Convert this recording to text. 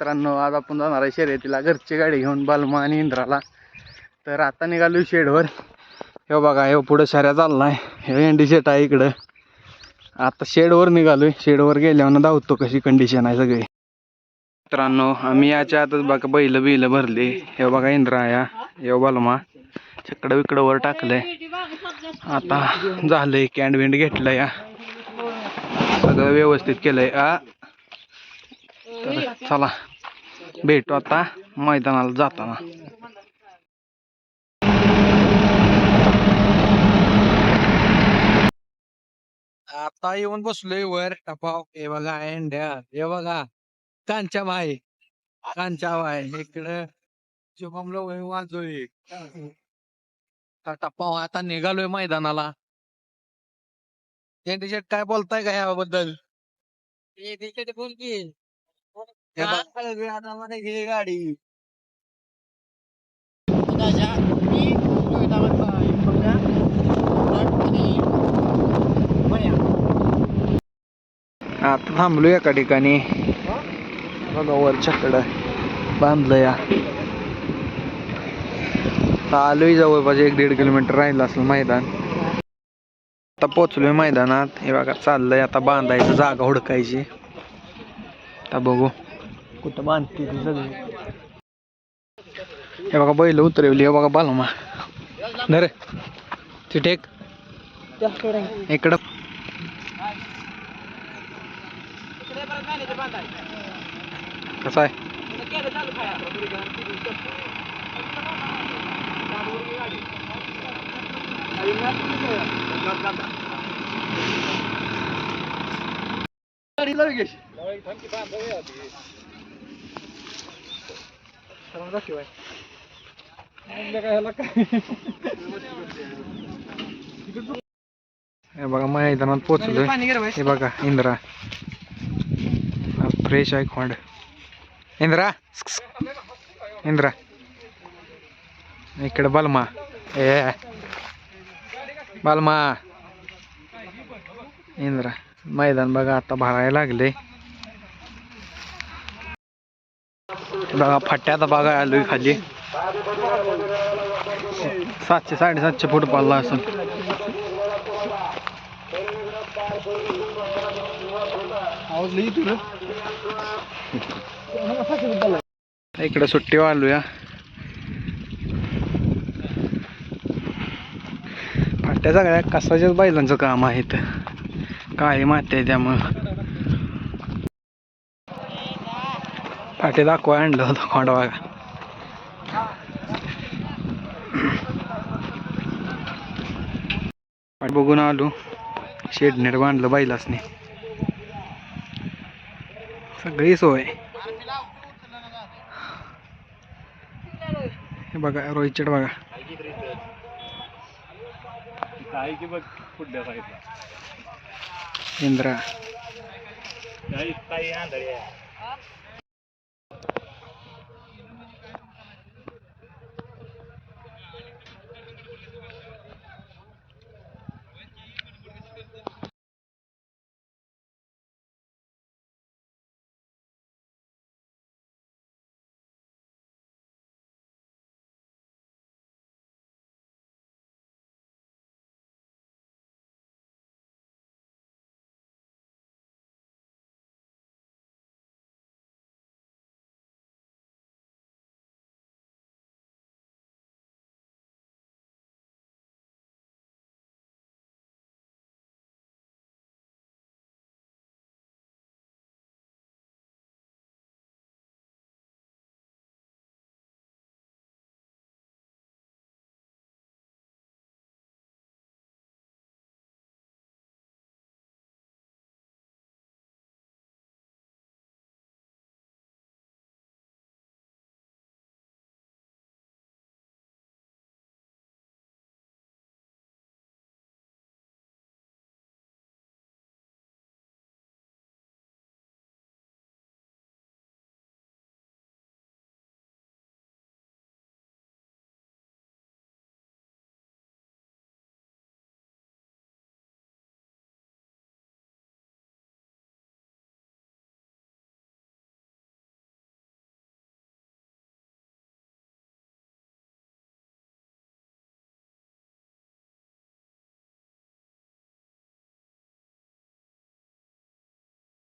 मित्रांनो आज आपण जाणार आहे शर्यतीला. घरची गाडी घेऊन बालमा आणि इंद्राला. तर आता निघालो शेडवर. हे बघा हे पुढं शर्या आहे हे एंडी शेट आहे इकडं. आता शेडवर निघालो आहे शेडवर गेल्यावर धावतो कशी कंडिशन आहे सगळी. मित्रांनो आम्ही याच्या आतच बघा बैल बिल भरले. हे बघा इंद्रा या. हे बालमा. चकडं विकडं वर टाकलंय. आता झालंय कॅन्ड विंड घेतलं या. सगळं व्यवस्थित केलंय. आ. तर चला. भेटू आता मैदानाला जाताना. आता येऊन बसलोय वर टपाव हे बघा एंड्या हे बघा. कांच्या बाय कांच्या बाय इकडं शुभमला वय वाजोय टपाव आता निघालोय मैदानाला. एंडी शेट काय बोलताय का याबद्दल? बोल की. हे? गाडी. आता थांबलो एका ठिकाणी. बघा वर चकडं बांधलं या आलोय जवळपास एक दीड किलोमीटर राहिलं असेल मैदान. आता पोचलोय मैदानात. हे बघा चाललंय. आता बांधायचं जागा हुडकायची. आता बघू. कुठं बांधते ती सगळी हे बघा बैल उतरवली हे बघा बालमा नरे तिथे टेक इकडं कसं आहे हे बघा मैदानात पोचलोय हे बघा इंद्रा. फ्रेश आहे खोंड. इंद्रा. इंद्रा. इकडे बलमा. ए. बलमा. इंद्रा. मैदान बघा आता भरायला लागले बघा फाट्यात बघा आलोय खाली. सातशे साडेसातशे फूट पाला असेल. इकडे सुट्टी वाढलूया फाट्या सगळ्या कसाच्याच बैलांचं काम आहे इथं. काळी माती आहे त्यामुळं. फाटे दाखवा आणलं होतं खोंड बघा फाट बघून आलो शेडनेट बांधलं बैलासने सगळी सोय हे बघा रोहित शेट बघा इंद्रा